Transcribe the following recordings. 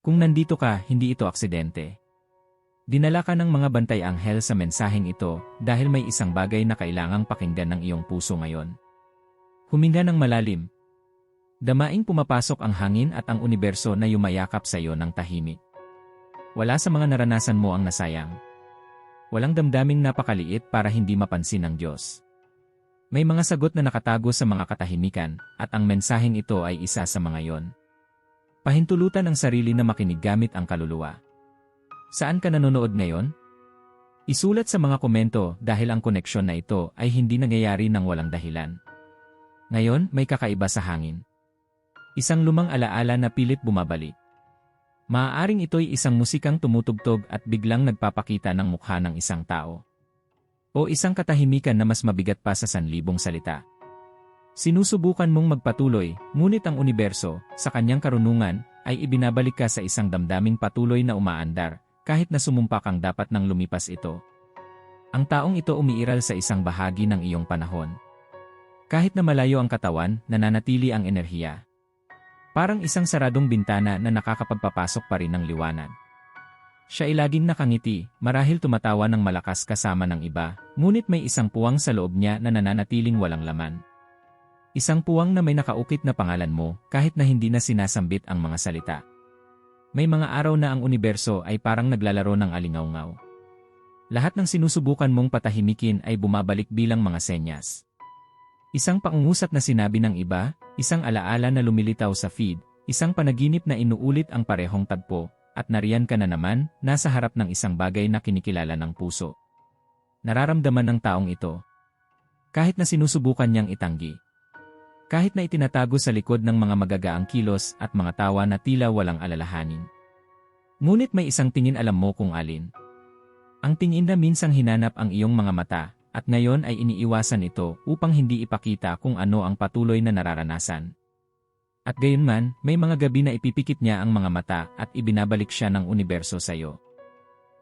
Kung nandito ka, hindi ito aksidente. Dinala ka ng mga bantay anghel sa mensaheng ito dahil may isang bagay na kailangang pakinggan ng iyong puso ngayon. Huminga ng malalim. Damaing pumapasok ang hangin at ang universo na yumayakap sa iyo ng tahimik. Wala sa mga naranasan mo ang nasayang. Walang damdaming napakaliit para hindi mapansin ng Diyos. May mga sagot na nakatago sa mga katahimikan at ang mensaheng ito ay isa sa mga yon. Pahintulutan ang sarili na makinig gamit ang kaluluwa. Saan ka nanonood ngayon? Isulat sa mga komento dahil ang koneksyon na ito ay hindi nangyayari ng walang dahilan. Ngayon, may kakaiba sa hangin. Isang lumang alaala na pilit bumabalik. Maaaring ito'y isang musikang tumutugtog at biglang nagpapakita ng mukha ng isang tao. O isang katahimikan na mas mabigat pa sa sanlibong salita. Sinusubukan mong magpatuloy, ngunit ang universo, sa kanyang karunungan, ay ibinabalik ka sa isang damdaming patuloy na umaandar, kahit na sumumpa kang dapat nang lumipas ito. Ang taong ito umiiral sa isang bahagi ng iyong panahon. Kahit na malayo ang katawan, nananatili ang enerhiya. Parang isang saradong bintana na nakakapagpapasok pa rin ng liwanag. Siya ay laging nakangiti, marahil tumatawa ng malakas kasama ng iba, ngunit may isang puwang sa loob niya na nananatiling walang laman. Isang puwang na may nakaukit na pangalan mo kahit na hindi na sinasambit ang mga salita. May mga araw na ang universo ay parang naglalaro ng alingawngaw. Lahat ng sinusubukan mong patahimikin ay bumabalik bilang mga senyas. Isang pangungusap na sinabi ng iba, isang alaala na lumilitaw sa feed, isang panaginip na inuulit ang parehong tagpo, at nariyan ka na naman, nasa harap ng isang bagay na kinikilala ng puso. Nararamdaman ng taong ito. Kahit na sinusubukan niyang itanggi. Kahit na itinatago sa likod ng mga magagaang kilos at mga tawa na tila walang alalahanin. Ngunit may isang tingin alam mo kung alin. Ang tingin na minsang hinanap ang iyong mga mata, at ngayon ay iniiwasan ito upang hindi ipakita kung ano ang patuloy na nararanasan. At gayunman, may mga gabi na ipipikit niya ang mga mata at ibinabalik siya ng universo sa iyo.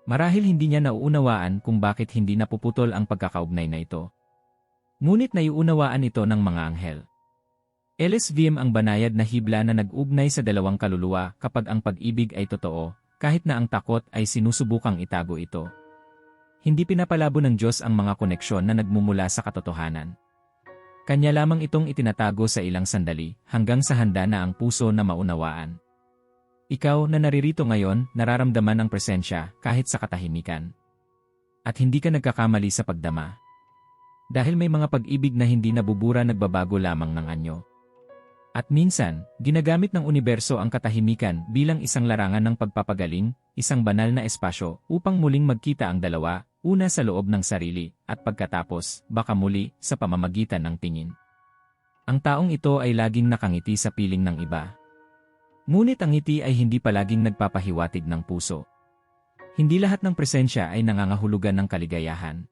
Marahil hindi niya nauunawaan kung bakit hindi napuputol ang pagkakaugnay na ito. Ngunit naiunawaan ito ng mga anghel. LSVM ang banayad na hibla na nag-ugnay sa dalawang kaluluwa kapag ang pag-ibig ay totoo, kahit na ang takot ay sinusubukang itago ito. Hindi pinapalabo ng Diyos ang mga koneksyon na nagmumula sa katotohanan. Kanya lamang itong itinatago sa ilang sandali hanggang sa handa na ang puso na maunawaan. Ikaw na naririto ngayon, nararamdaman ang presensya kahit sa katahimikan. At hindi ka nagkakamali sa pagdama. Dahil may mga pag-ibig na hindi nabubura nagbabago lamang ng anyo. At minsan, ginagamit ng universo ang katahimikan bilang isang larangan ng pagpapagaling, isang banal na espasyo upang muling magkita ang dalawa Una sa loob ng sarili, at pagkatapos, baka muli, sa pamamagitan ng tingin. Ang taong ito ay laging nakangiti sa piling ng iba. Ngunit ang ngiti ay hindi palaging nagpapahiwatig ng puso. Hindi lahat ng presensya ay nangangahulugan ng kaligayahan.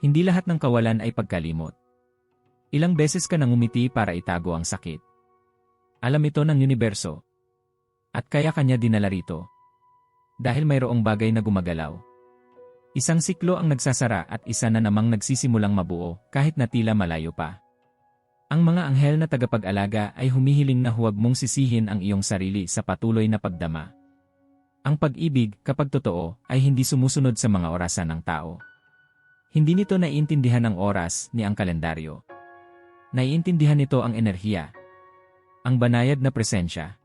Hindi lahat ng kawalan ay pagkalimot. Ilang beses ka nang umiti para itago ang sakit. Alam ito ng universo. At kaya kanya dinala rito. Dahil mayroong bagay na gumagalaw. Isang siklo ang nagsasara at isa na namang nagsisimulang mabuo kahit na tila malayo pa. Ang mga anghel na tagapag-alaga ay humihiling na huwag mong sisihin ang iyong sarili sa patuloy na pagdama. Ang pag-ibig, kapag totoo, ay hindi sumusunod sa mga orasan ng tao. Hindi nito naiintindihan ang oras ni ang kalendaryo. Naiintindihan nito ang enerhiya, ang banayad na presensya,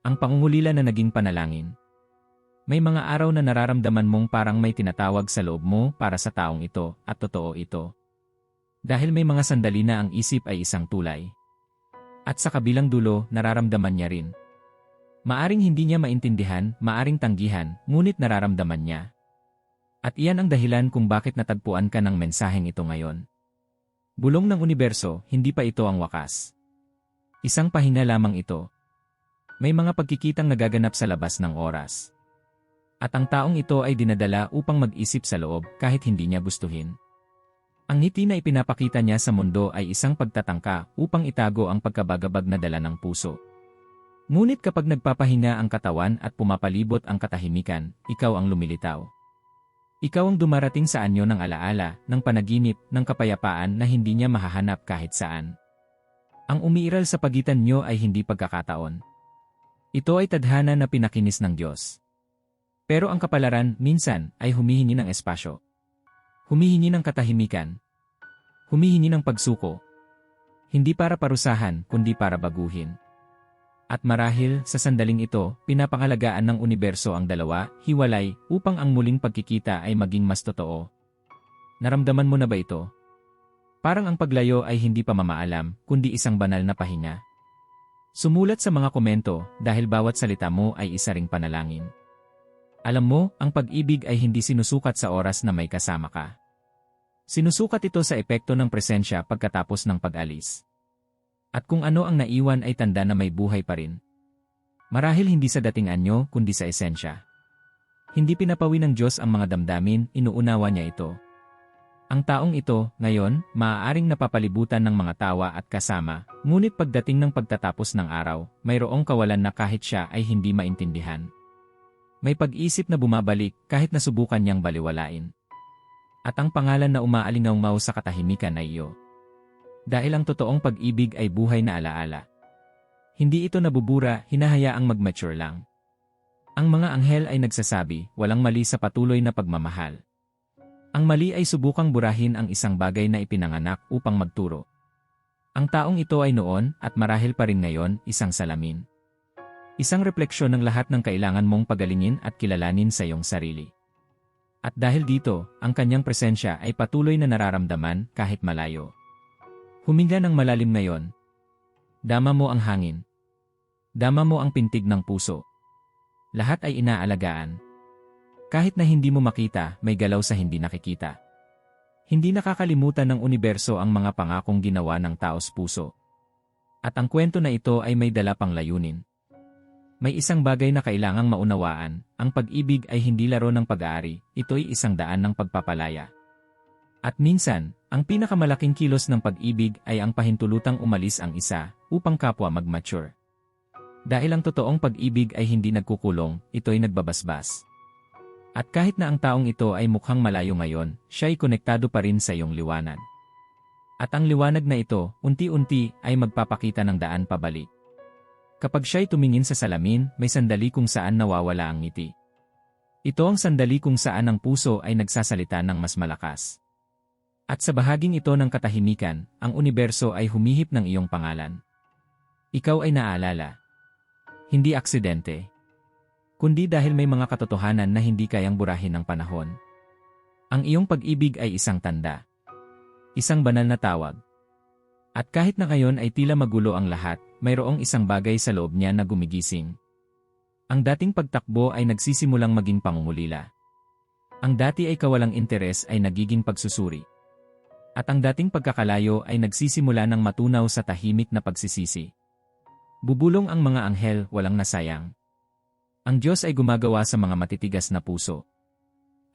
ang pangungulila na naging panalangin, may mga araw na nararamdaman mong parang may tinatawag sa loob mo para sa taong ito at totoo ito. Dahil may mga sandali na ang isip ay isang tulay. At sa kabilang dulo, nararamdaman niya rin. Maaring hindi niya maintindihan, maaring tanggihan, ngunit nararamdaman niya. At iyan ang dahilan kung bakit natagpuan ka ng mensaheng ito ngayon. Bulong ng universo, hindi pa ito ang wakas. Isang pahina lamang ito. May mga pagkikitang nagaganap sa labas ng oras. At ang taong ito ay dinadala upang mag-isip sa loob kahit hindi niya gustuhin. Ang ngiti na ipinapakita niya sa mundo ay isang pagtatangka upang itago ang pagkabagabag na dala ng puso. Ngunit kapag nagpapahinga ang katawan at pumapalibot ang katahimikan, ikaw ang lumilitaw. Ikaw ang dumarating sa anyo ng alaala, ng panaginip, ng kapayapaan na hindi niya mahahanap kahit saan. Ang umiiral sa pagitan niyo ay hindi pagkakataon. Ito ay tadhana na pinakinis ng Diyos. Pero ang kapalaran, minsan, ay humihingi ng espasyo. Humihingi ng katahimikan. Humihingi ng pagsuko. Hindi para parusahan, kundi para baguhin. At marahil, sa sandaling ito, pinapangalagaan ng universo ang dalawa, hiwalay, upang ang muling pagkikita ay maging mas totoo. Naramdaman mo na ba ito? Parang ang paglayo ay hindi pa mamaalam, kundi isang banal na pahinga. Sumulat sa mga komento dahil bawat salita mo ay isa ring panalangin. Alam mo, ang pag-ibig ay hindi sinusukat sa oras na may kasama ka. Sinusukat ito sa epekto ng presensya pagkatapos ng pag-alis. At kung ano ang naiwan ay tanda na may buhay pa rin. Marahil hindi sa dating anyo, kundi sa esensya. Hindi pinapawi ng Diyos ang mga damdamin, inuunawa niya ito. Ang taong ito, ngayon, maaaring napapalibutan ng mga tawa at kasama, ngunit pagdating ng pagtatapos ng araw, mayroong kawalan na kahit siya ay hindi maintindihan. May pag-isip na bumabalik kahit nasubukan niyang baliwalain. At ang pangalan na umaalingaw sa katahimikan ay iyo. Dahil ang totoong pag-ibig ay buhay na alaala. Hindi ito nabubura, hinahayaang mag-mature lang. Ang mga anghel ay nagsasabi, walang mali sa patuloy na pagmamahal. Ang mali ay subukang burahin ang isang bagay na ipinanganak upang magturo. Ang taong ito ay noon, at marahil pa rin ngayon, isang salamin. Isang refleksyon ng lahat ng kailangan mong pagalingin at kilalanin sa iyong sarili. At dahil dito, ang kanyang presensya ay patuloy na nararamdaman kahit malayo. Huminga ng malalim ngayon. Dama mo ang hangin. Dama mo ang pintig ng puso. Lahat ay inaalagaan. Kahit na hindi mo makita, may galaw sa hindi nakikita. Hindi nakakalimutan ng universo ang mga pangakong ginawa ng taos puso. At ang kwento na ito ay may dala pang layunin. May isang bagay na kailangang maunawaan, ang pag-ibig ay hindi laro ng pag-aari, ito'y isang daan ng pagpapalaya. At minsan, ang pinakamalaking kilos ng pag-ibig ay ang pahintulutang umalis ang isa upang kapwa mag-mature. Dahil ang totoong pag-ibig ay hindi nagkukulong, ito'y nagbabasbas. At kahit na ang taong ito ay mukhang malayo ngayon, siya ay konektado pa rin sa iyong liwanag. At ang liwanag na ito, unti-unti, ay magpapakita ng daan pabalik. Kapag siya'y tumingin sa salamin, may sandali kung saan nawawala ang ngiti. Ito ang sandali kung saan ang puso ay nagsasalita ng mas malakas. At sa bahaging ito ng katahimikan, ang universo ay humihip ng iyong pangalan. Ikaw ay naalala. Hindi aksidente. Kundi dahil may mga katotohanan na hindi kayang burahin ng panahon. Ang iyong pag-ibig ay isang tanda. Isang banal na tawag. At kahit na ngayon ay tila magulo ang lahat, mayroong isang bagay sa loob niya na gumigising. Ang dating pagtakbo ay nagsisimulang maging pangungulila. Ang dati ay kawalang interes ay nagiging pagsusuri. At ang dating pagkakalayo ay nagsisimula ng matunaw sa tahimik na pagsisisi. Bubulong ang mga anghel, walang nasayang. Ang Diyos ay gumagawa sa mga matitigas na puso.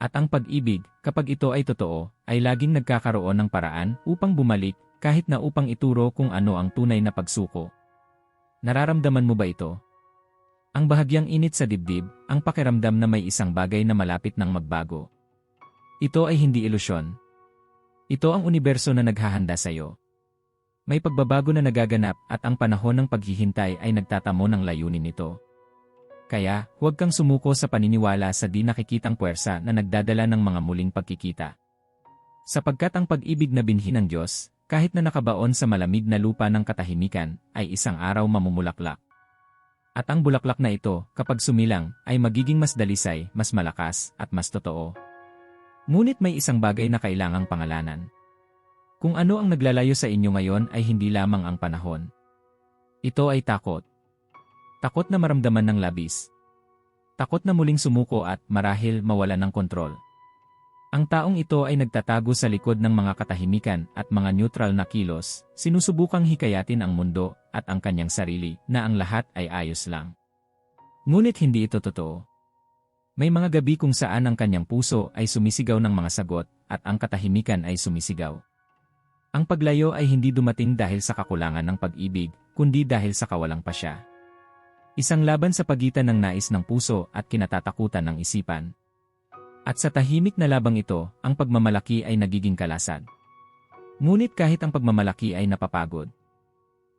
At ang pag-ibig, kapag ito ay totoo, ay laging nagkakaroon ng paraan upang bumalik kahit na upang ituro kung ano ang tunay na pagsuko. Nararamdaman mo ba ito? Ang bahagyang init sa dibdib, ang pakiramdam na may isang bagay na malapit ng magbago. Ito ay hindi ilusyon, ito ang universo na naghahanda sa iyo. May pagbabago na nagaganap at ang panahon ng paghihintay ay nagtatamo ng layunin nito. Kaya, huwag kang sumuko sa paniniwala sa di nakikitang puwersa na nagdadala ng mga muling pagkikita. Sapagkat ang pag-ibig na binhi ng Diyos, kahit na nakabaon sa malamig na lupa ng katahimikan, ay isang araw mamumulaklak. At ang bulaklak na ito, kapag sumilang, ay magiging mas dalisay, mas malakas, at mas totoo. Ngunit may isang bagay na kailangang pangalanan. Kung ano ang naglalayo sa inyo ngayon ay hindi lamang ang panahon. Ito ay takot. Takot na maramdaman ng labis. Takot na muling sumuko at marahil mawala ng kontrol. Ang taong ito ay nagtatago sa likod ng mga katahimikan at mga neutral na kilos, sinusubukang hikayatin ang mundo at ang kanyang sarili na ang lahat ay ayos lang. Ngunit hindi ito totoo. May mga gabi kung saan ang kanyang puso ay sumisigaw ng mga sagot at ang katahimikan ay sumisigaw. Ang paglayo ay hindi dumating dahil sa kakulangan ng pag-ibig, kundi dahil sa kawalang pasya. Isang laban sa pagitan ng nais ng puso at kinatatakutan ng isipan. At sa tahimik na labang ito, ang pagmamalaki ay nagiging kalasad. Ngunit kahit ang pagmamalaki ay napapagod.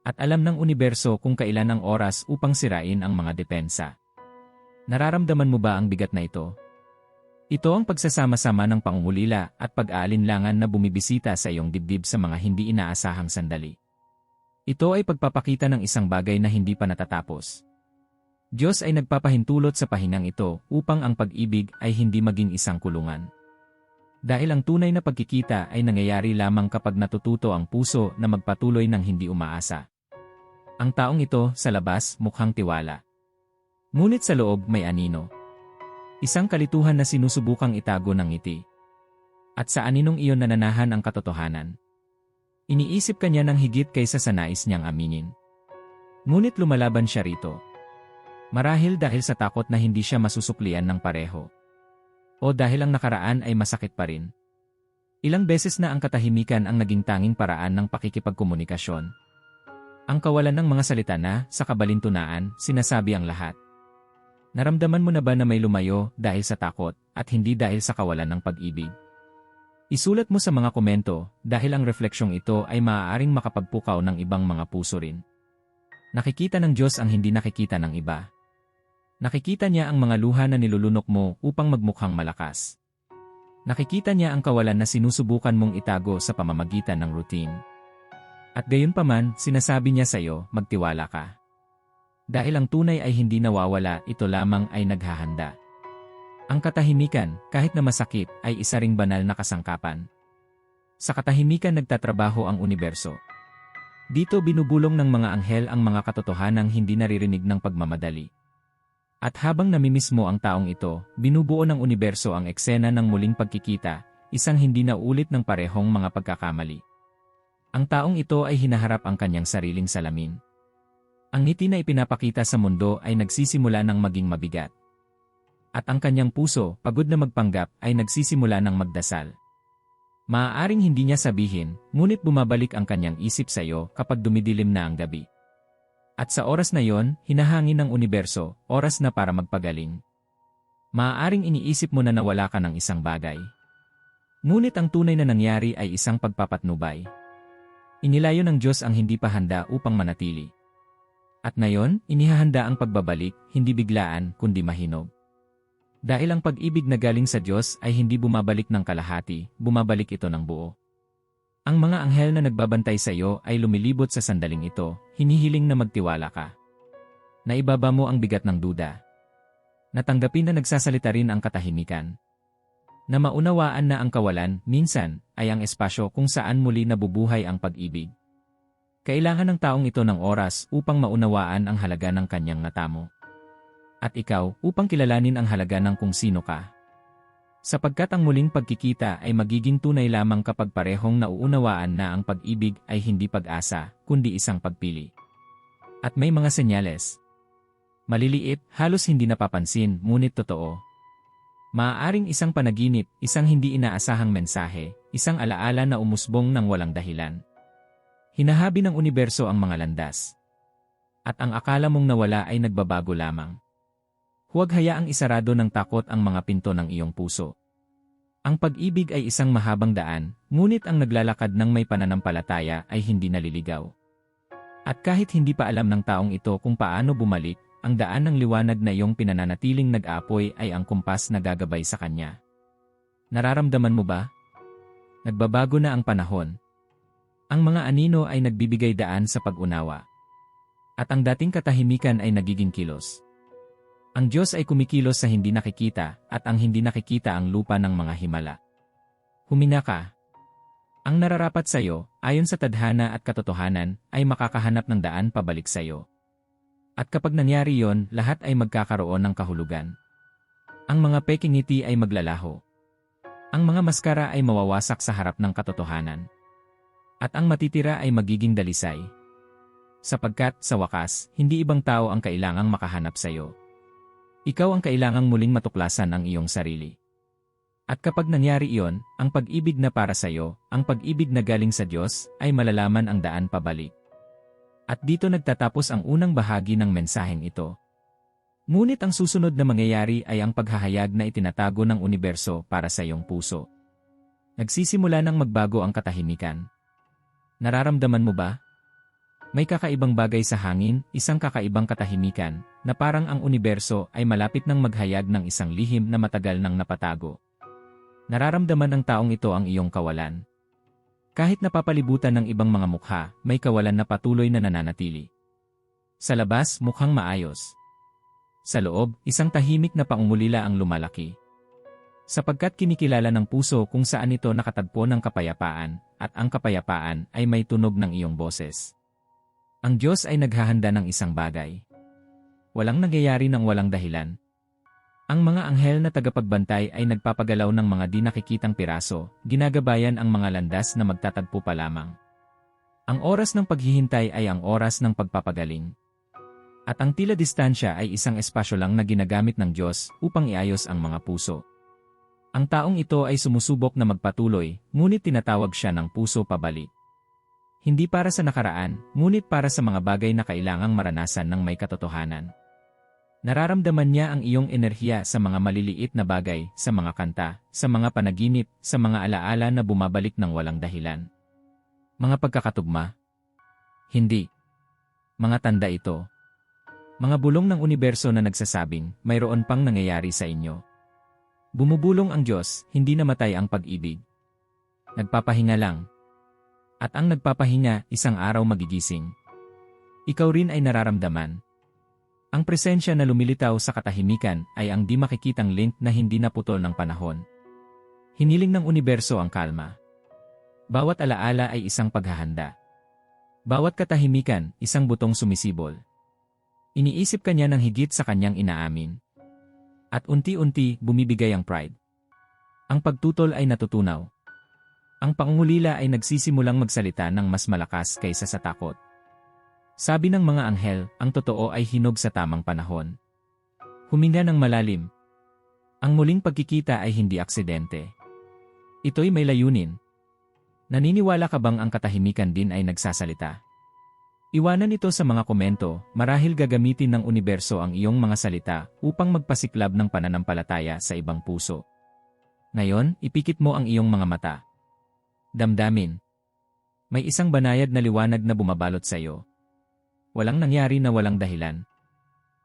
At alam ng universo kung kailan ang oras upang sirain ang mga depensa. Nararamdaman mo ba ang bigat na ito? Ito ang pagsasama-sama ng pangungulila at pag-aalinlangan na bumibisita sa iyong dibdib sa mga hindi inaasahang sandali. Ito ay pagpapakita ng isang bagay na hindi pa natatapos. Diyos ay nagpapahintulot sa pahinang ito upang ang pag-ibig ay hindi maging isang kulungan. Dahil ang tunay na pagkikita ay nangyayari lamang kapag natututo ang puso na magpatuloy ng hindi umaasa. Ang taong ito, sa labas, mukhang tiwala. Ngunit sa loob may anino. Isang kalituhan na sinusubukang itago ng ngiti. At sa aninong iyon nananahan ang katotohanan. Iniisip kanya ng higit kaysa sa nais niyang aminin. Ngunit lumalaban siya rito. Marahil dahil sa takot na hindi siya masusuklian ng pareho. O dahil ang nakaraan ay masakit pa rin. Ilang beses na ang katahimikan ang naging tanging paraan ng pakikipagkomunikasyon. Ang kawalan ng mga salita na, sa kabalintunaan, sinasabi ang lahat. Naramdaman mo na ba na may lumayo dahil sa takot at hindi dahil sa kawalan ng pag-ibig? Isulat mo sa mga komento dahil ang refleksyong ito ay maaaring makapagpukaw ng ibang mga puso rin. Nakikita ng Diyos ang hindi nakikita ng iba. Nakikita niya ang mga luha na nilulunok mo upang magmukhang malakas. Nakikita niya ang kawalan na sinusubukan mong itago sa pamamagitan ng routine. At gayon paman, sinasabi niya sa iyo, magtiwala ka. Dahil ang tunay ay hindi nawawala, ito lamang ay naghahanda. Ang katahimikan, kahit na masakit, ay isa ring banal na kasangkapan. Sa katahimikan nagtatrabaho ang universo. Dito binubulong ng mga anghel ang mga katotohanang hindi naririnig ng pagmamadali. At habang namimiss mo ang taong ito, binubuo ng universo ang eksena ng muling pagkikita, isang hindi na ulit ng parehong mga pagkakamali. Ang taong ito ay hinaharap ang kanyang sariling salamin. Ang ngiti na ipinapakita sa mundo ay nagsisimula ng maging mabigat. At ang kanyang puso, pagod na magpanggap, ay nagsisimula ng magdasal. Maaaring hindi niya sabihin, ngunit bumabalik ang kanyang isip sa iyo kapag dumidilim na ang gabi. At sa oras na yon, hinahangin ng universo, oras na para magpagaling. Maaaring iniisip mo na nawala ka ng isang bagay. Ngunit ang tunay na nangyari ay isang pagpapatnubay. Inilayo ng Diyos ang hindi pa handa upang manatili. At ngayon, inihahanda ang pagbabalik, hindi biglaan, kundi mahinog. Dahil ang pag-ibig na galing sa Diyos ay hindi bumabalik ng kalahati, bumabalik ito ng buo. Ang mga anghel na nagbabantay sa iyo ay lumilibot sa sandaling ito, hinihiling na magtiwala ka. Naibaba mo ang bigat ng duda. Natanggapin na nagsasalita rin ang katahimikan. Na maunawaan na ang kawalan, minsan, ay ang espasyo kung saan muli nabubuhay ang pag-ibig. Kailangan ng taong ito ng oras upang maunawaan ang halaga ng kanyang natamo. At ikaw upang kilalanin ang halaga ng kung sino ka. Sapagkat ang muling pagkikita ay magiging tunay lamang kapag parehong nauunawaan na ang pag-ibig ay hindi pag-asa, kundi isang pagpili. At may mga senyales. Maliliit, halos hindi napapansin, ngunit totoo. Maaaring isang panaginip, isang hindi inaasahang mensahe, isang alaala na umusbong ng walang dahilan. Hinahabi ng universo ang mga landas. At ang akala mong nawala ay nagbabago lamang. Huwag hayaang isarado ng takot ang mga pinto ng iyong puso. Ang pag-ibig ay isang mahabang daan, ngunit ang naglalakad ng may pananampalataya ay hindi naliligaw. At kahit hindi pa alam ng taong ito kung paano bumalik, ang daan ng liwanag na iyong pinananatiling nag-apoy ay ang kumpas na gagabay sa kanya. Nararamdaman mo ba? Nagbabago na ang panahon, ang mga anino ay nagbibigay daan sa pag-unawa. At ang dating katahimikan ay nagiging kilos. Ang Diyos ay kumikilos sa hindi nakikita, at ang hindi nakikita ang lupa ng mga himala. Humina ka. Ang nararapat sa iyo, ayon sa tadhana at katotohanan, ay makakahanap ng daan pabalik sa iyo. At kapag nangyari yon, lahat ay magkakaroon ng kahulugan. Ang mga peking ay maglalaho. Ang mga maskara ay mawawasak sa harap ng katotohanan. At ang matitira ay magiging dalisay. Sapagkat, sa wakas, hindi ibang tao ang kailangang makahanap sa iyo. Ikaw ang kailangang muling matuklasan ang iyong sarili. At kapag nangyari iyon, ang pag-ibig na para sa iyo, ang pag-ibig na galing sa Diyos, ay malalaman ang daan pabalik. At dito nagtatapos ang unang bahagi ng mensaheng ito. Ngunit ang susunod na mangyayari ay ang paghahayag na itinatago ng universo para sa iyong puso. Nagsisimula ng magbago ang katahimikan. Nararamdaman mo ba? May kakaibang bagay sa hangin, isang kakaibang katahimikan, na parang ang universo ay malapit ng maghayag ng isang lihim na matagal nang napatago. Nararamdaman ng taong ito ang iyong kawalan. Kahit napapalibutan ng ibang mga mukha, may kawalan na patuloy na nananatili. Sa labas, mukhang maayos. Sa loob, isang tahimik na pangungulila ang lumalaki. Sapagkat kinikilala ng puso kung saan ito nakatagpo ng kapayapaan, at ang kapayapaan ay may tunog ng iyong boses. Ang Diyos ay naghahanda ng isang bagay. Walang nangyayari ng walang dahilan. Ang mga anghel na tagapagbantay ay nagpapagalaw ng mga di nakikitang piraso, ginagabayan ang mga landas na magtatagpo pa lamang. Ang oras ng paghihintay ay ang oras ng pagpapagaling. At ang tila distansya ay isang espasyo lang na ginagamit ng Diyos upang iayos ang mga puso. Ang taong ito ay sumusubok na magpatuloy, ngunit tinatawag siya ng puso pabalik. Hindi para sa nakaraan, ngunit para sa mga bagay na kailangang maranasan ng may katotohanan. Nararamdaman niya ang iyong enerhiya sa mga maliliit na bagay, sa mga kanta, sa mga panaginip, sa mga alaala na bumabalik ng walang dahilan. Mga pagkakatugma? Hindi. Mga tanda ito. Mga bulong ng universo na nagsasabing, mayroon pang nangyayari sa inyo. Bumubulong ang Diyos, hindi namatay ang pag-ibig. Nagpapahinga lang, at ang nagpapahinga, isang araw magigising. Ikaw rin ay nararamdaman. Ang presensya na lumilitaw sa katahimikan ay ang di makikitang link na hindi naputol ng panahon. Hiniling ng universo ang kalma. Bawat alaala ay isang paghahanda. Bawat katahimikan, isang butong sumisibol. Iniisip kanya ng higit sa kanyang inaamin. At unti-unti, bumibigay ang pride. Ang pagtutol ay natutunaw. Ang pangungulila ay nagsisimulang magsalita ng mas malakas kaysa sa takot. Sabi ng mga anghel, ang totoo ay hinog sa tamang panahon. Huminga ng malalim. Ang muling pagkikita ay hindi aksidente. Ito'y may layunin. Naniniwala ka bang ang katahimikan din ay nagsasalita? Iwanan ito sa mga komento, marahil gagamitin ng universo ang iyong mga salita upang magpasiklab ng pananampalataya sa ibang puso. Ngayon, ipikit mo ang iyong mga mata. Damdamin. May isang banayad na liwanag na bumabalot sa iyo. Walang nangyari na walang dahilan.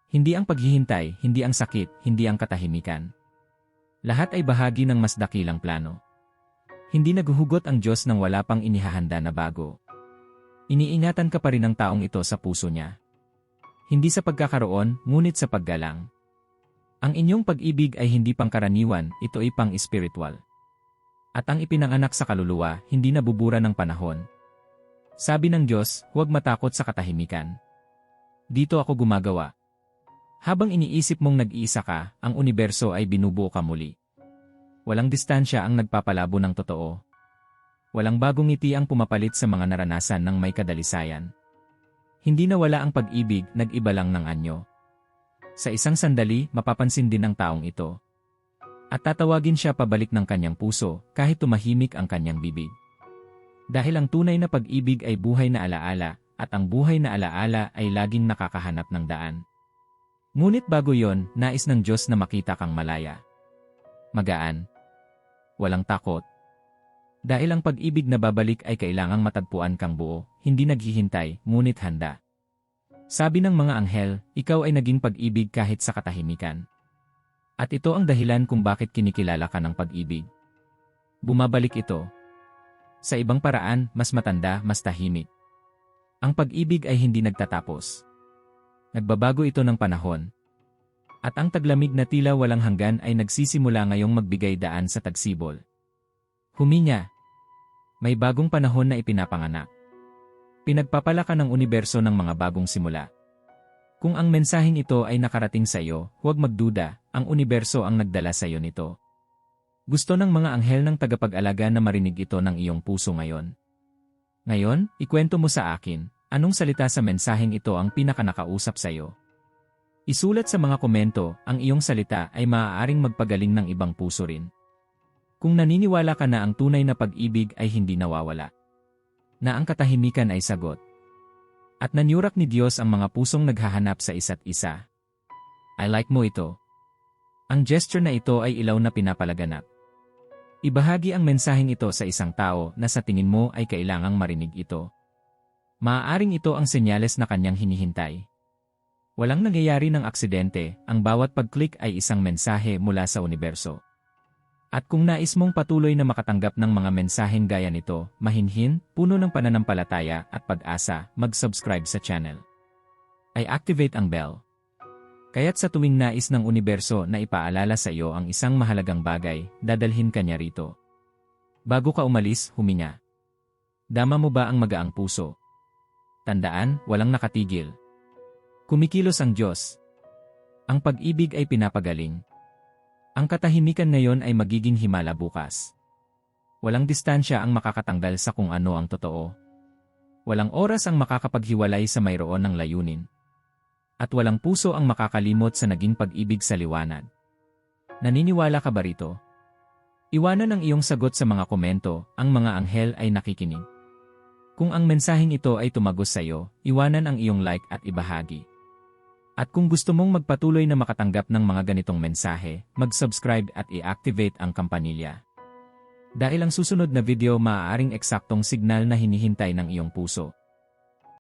Hindi ang paghihintay, hindi ang sakit, hindi ang katahimikan. Lahat ay bahagi ng mas dakilang plano. Hindi naghuhugot ang Diyos ng wala pang inihahanda na bago. Iniingatan ka pa rin ng taong ito sa puso niya. Hindi sa pagkakaroon, ngunit sa paggalang. Ang inyong pag-ibig ay hindi pangkaraniwan, ito ay pang-espiritual. At ang ipinanganak sa kaluluwa, hindi nabubura ng panahon. Sabi ng Diyos, huwag matakot sa katahimikan. Dito ako gumagawa. Habang iniisip mong nag-iisa ka, ang universo ay binubuo ka muli. Walang distansya ang nagpapalabo ng totoo. Walang bagong ngiti ang pumapalit sa mga naranasan ng may kadalisayan. Hindi na wala ang pag-ibig, nag-iba lang ng anyo. Sa isang sandali, mapapansin din ng taong ito. At tatawagin siya pabalik ng kanyang puso kahit tumahimik ang kanyang bibig. Dahil ang tunay na pag-ibig ay buhay na alaala at ang buhay na alaala ay laging nakakahanap ng daan. Ngunit bago yon, nais ng Diyos na makita kang malaya. Magaan. Walang takot. Dahil ang pag-ibig na babalik ay kailangang matagpuan kang buo, hindi naghihintay, ngunit handa. Sabi ng mga anghel, ikaw ay naging pag-ibig kahit sa katahimikan. At ito ang dahilan kung bakit kinikilala ka ng pag-ibig. Bumabalik ito. Sa ibang paraan, mas matanda, mas tahimik. Ang pag-ibig ay hindi nagtatapos. Nagbabago ito ng panahon. At ang taglamig na tila walang hanggan ay nagsisimula ngayong magbigay daan sa tagsibol. Huminya. May bagong panahon na ipinapanganak. Pinagpapalaka ng universo ng mga bagong simula. Kung ang mensaheng ito ay nakarating sa iyo, huwag magduda, ang universo ang nagdala sa iyo nito. Gusto ng mga anghel ng tagapag-alaga na marinig ito ng iyong puso ngayon. Ngayon, ikwento mo sa akin, anong salita sa mensaheng ito ang pinakanakausap sa iyo? Isulat sa mga komento, ang iyong salita ay maaaring magpagaling ng ibang puso rin. Kung naniniwala ka na ang tunay na pag-ibig ay hindi nawawala. Na ang katahimikan ay sagot. At nanyurak ni Diyos ang mga pusong naghahanap sa isa't isa. I like mo ito. Ang gesture na ito ay ilaw na pinapalaganap. Ibahagi ang mensaheng ito sa isang tao na sa tingin mo ay kailangang marinig ito. Maaaring ito ang senyales na kanyang hinihintay. Walang nangyayari ng aksidente, ang bawat pag-click ay isang mensahe mula sa universo. At kung nais mong patuloy na makatanggap ng mga mensaheng gaya nito, mahinhin, puno ng pananampalataya at pag-asa, mag-subscribe sa channel. Ay activate ang bell. Kaya't sa tuwing nais ng universo na ipaalala sa iyo ang isang mahalagang bagay, dadalhin ka niya rito. Bago ka umalis, huminga. Dama mo ba ang magaang puso? Tandaan, walang nakatigil. Kumikilos ang Diyos. Ang pag-ibig ay pinapagaling. Ang katahimikan ngayon ay magiging himala bukas. Walang distansya ang makakatanggal sa kung ano ang totoo. Walang oras ang makakapaghiwalay sa mayroon ng layunin. At walang puso ang makakalimot sa naging pag-ibig sa liwanag. Naniniwala ka ba rito? Iwanan ang iyong sagot sa mga komento, ang mga anghel ay nakikinig. Kung ang mensaheng ito ay tumagos sa iyo, iwanan ang iyong like at ibahagi. At kung gusto mong magpatuloy na makatanggap ng mga ganitong mensahe, mag-subscribe at i-activate ang kampanilya. Dahil ang susunod na video maaaring eksaktong signal na hinihintay ng iyong puso.